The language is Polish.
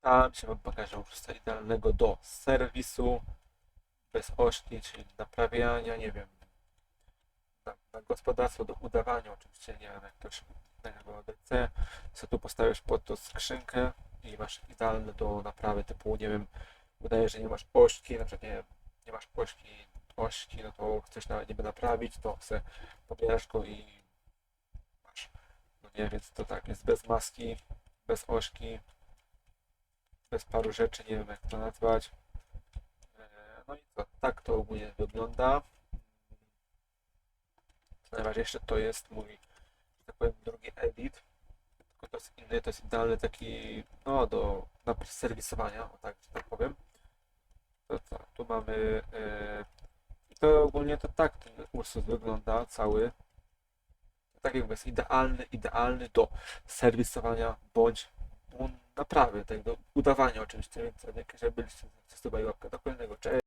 Tam się Wam pokaże urządzenia idealnego do serwisu, bez ośki, czyli naprawiania, nie wiem, na, na gospodarstwo do udawania, oczywiście nie wiem, jak to się nagrywa DC, co tu postawisz pod to skrzynkę i masz idealne do naprawy, typu, nie wiem, udaje, że nie masz ośki, na przykład, nie nie masz ośki, ośki, no to chcesz na, niby naprawić, to se pobierasz go i masz. No nie, więc to tak, jest bez maski, bez ośki, bez paru rzeczy, nie wiem jak to nazwać. E, No i tak to ogólnie wygląda. Co najważniejsze to jest mój, tak powiem, drugi edit. Tylko to jest inny, to jest idealny taki, no do na serwisowania, tak, że tak powiem. To co, tu mamy, i to ogólnie to tak ten Ursus wygląda cały. Tak jakby jest idealny, idealny do serwisowania bądź naprawy, tak do udawania oczywiście, więc jak jeżeli byliście, zostawiaj łapkę do kolejnego